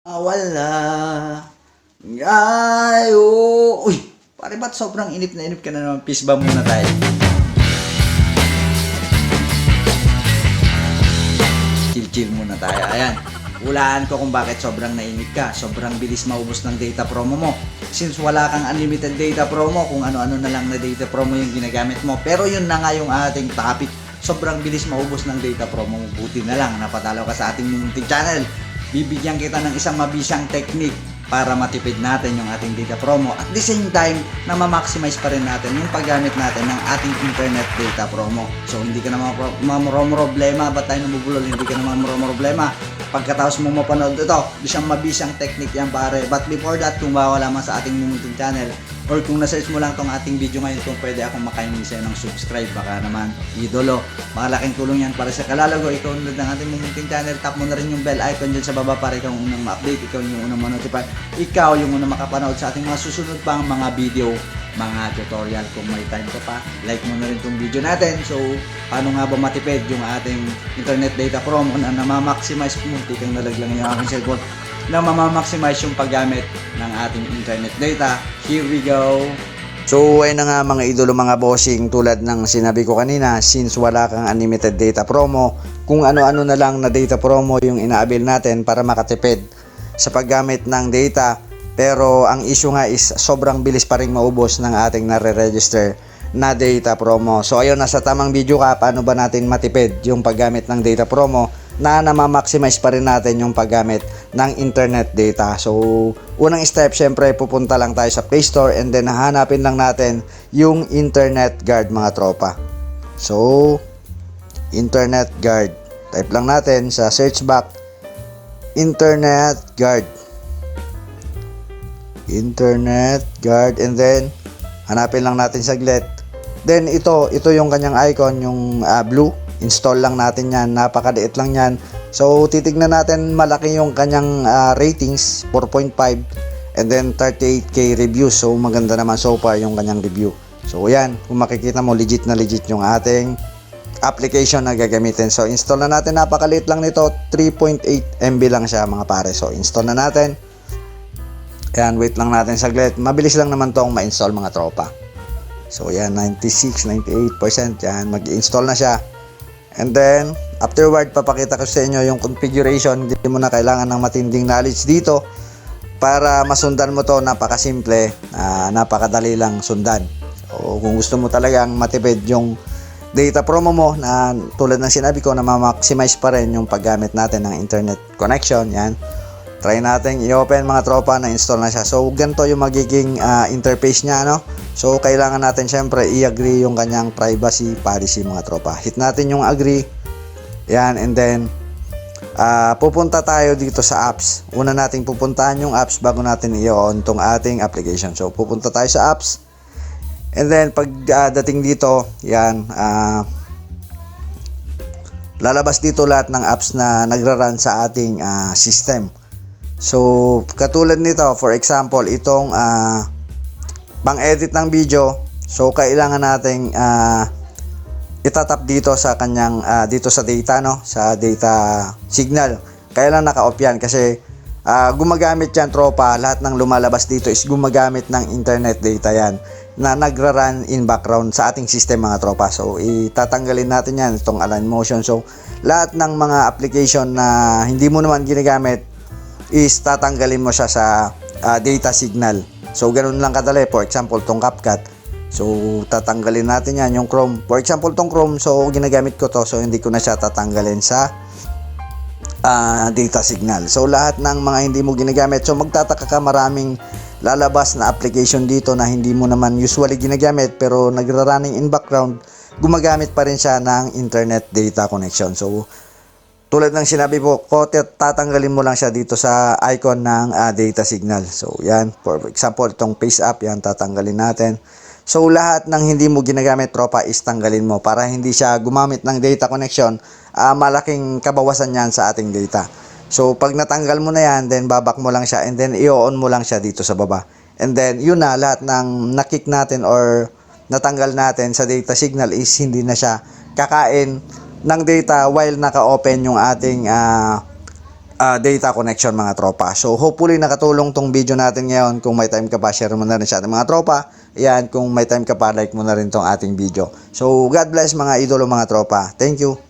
Wala. Ay. Uy, pare ba't sobrang inip na inip ka na naman? Peace ba muna tayo? Chill-chill muna tayo. Ayan. Hulaan ko kung bakit sobrang nainip ka. Sobrang bilis maubos ng data promo mo. Since wala kang unlimited data promo, kung ano-ano na lang na data promo yung ginagamit mo. Pero yun na nga yung ating topic. Sobrang bilis maubos ng data promo mo. Buti na lang, napatalo ka sa ating munting channel. Bibigyan kita ng isang mabisyang technique para matipid natin yung ating data promo. At the same time, na ma-maximize pa rin natin yung paggamit natin ng ating internet data promo. So, hindi ka na mamroblema. Ba't tayo nabubulol? Hindi ka na mamroblema. Pagkatapos mo mapanood ito, isang mabisyang technique yan pare. But before that, kung bawala man sa ating munting channel, or kung na-search mo lang tong ating video ngayon kung pwede akong makahingi sa'yo ng subscribe baka naman idolo. Malaking tulong yan para sa kalalago ikaw unod ng ating munting channel. Tap mo na rin yung bell icon dyan sa baba para ikaw ang unang ma-update ikaw yung unang ma-notify ikaw yung unang makapanood sa ating mga susunod pang mga video mga tutorial kung may time ka pa like mo na rin tong video natin so paano nga ba matipid yung ating internet data promo na namamaximize munti kang nalaglang yung aking cellphone na mamamaximize yung paggamit ng ating internet data. Here we go! So, ayun na nga mga idolo mga bossing tulad ng sinabi ko kanina since wala kang unlimited data promo kung ano-ano na lang na data promo yung inaabil natin para makatipid sa paggamit ng data pero ang issue nga is sobrang bilis pa rin maubos ng ating nare-register na data promo. So ayun, nasa tamang video ka, paano ba natin matipid yung paggamit ng data promo na namamaximize pa rin natin yung paggamit ng internet data. So, unang step, syempre, pupunta lang tayo sa Play Store and then hahanapin lang natin yung internet guard mga tropa. So, internet guard. Type lang natin sa search box, internet guard. Internet guard and then hanapin lang natin saglit. Then ito, ito yung kanyang icon, yung ah, blue. Install lang natin yan. Napakaliit lang yan. So, titignan natin malaki yung kanyang ah, ratings, 4.5 and then 38k reviews. So, maganda naman so far yung kanyang review. So, yan. Kung makikita mo, legit na legit yung ating application na gagamitin. So, install na natin. Napakaliit lang nito. 3.8 MB lang siya mga pare. So, install na natin. Ayan, wait lang natin saglit. Mabilis lang naman tong ma-install mga tropa. So, yan, 96, 98%. Yan, mag-install na siya. And then, afterward, papakita ko sa inyo yung configuration. Hindi mo na kailangan ng matinding knowledge dito para masundan mo to napakasimple, ah, napakadali lang sundan. So, kung gusto mo talagang matipid yung data promo mo na tulad ng sinabi ko na ma-maximize pa rin yung paggamit natin ng internet connection, yan. Try natin i-open mga tropa na install na siya. So, ganito yung magiging ah, interface niya, no? So, kailangan natin syempre i-agree yung kanyang privacy policy mga tropa. Hit natin yung agree. Yan, and then, ah, pupunta tayo dito sa apps. Una nating pupuntahan yung apps bago natin i-on tong ating application. So, pupunta tayo sa apps. And then, pag ah, dating dito, yan, ah, lalabas dito lahat ng apps na nagra-run sa ating ah, system. So, katulad nito, for example, itong ah, pang-edit ng video, so kailangan nating ah, itatap dito sa kanyang ah, dito sa data no, sa data signal. Kailan naka-off yan kasi ah, gumagamit yan tropa, lahat ng lumalabas dito is gumagamit ng internet data yan na nagra-run in background sa ating system mga tropa. So, itatanggalin natin yan, itong align motion. So, lahat ng mga application na hindi mo naman ginagamit is tatanggalin mo siya sa ah, data signal. So, ganun lang kadali. For example, tong CapCut. So, tatanggalin natin yan, yung Chrome. For example, tong Chrome, so ginagamit ko to. So, hindi ko na siya tatanggalin sa ah, data signal. So, lahat ng mga hindi mo ginagamit. So, magtataka ka maraming lalabas na application dito na hindi mo naman usually ginagamit pero nagra-running in background, gumagamit pa rin siya ng internet data connection. So, tulad ng sinabi ko, ko tatanggalin mo lang siya dito sa icon ng ah, data signal. So, yan. For example, itong face app, yan, tatanggalin natin. So, lahat ng hindi mo ginagamit, tropa, is tanggalin mo para hindi siya gumamit ng data connection. ah, malaking kabawasan yan sa ating data. So, pag natanggal mo na yan, then babak mo lang siya and then i-on mo lang siya dito sa baba. And then, yun na, lahat ng nakik natin or natanggal natin sa data signal is hindi na siya kakain ng data while naka-open yung ating ah, ah, data connection mga tropa. So hopefully nakatulong tong video natin ngayon. Kung may time ka pa, share mo na rin sa ating mga tropa. Ayan, kung may time ka pa, like mo na rin tong ating video. So God bless mga idolo mga tropa. Thank you.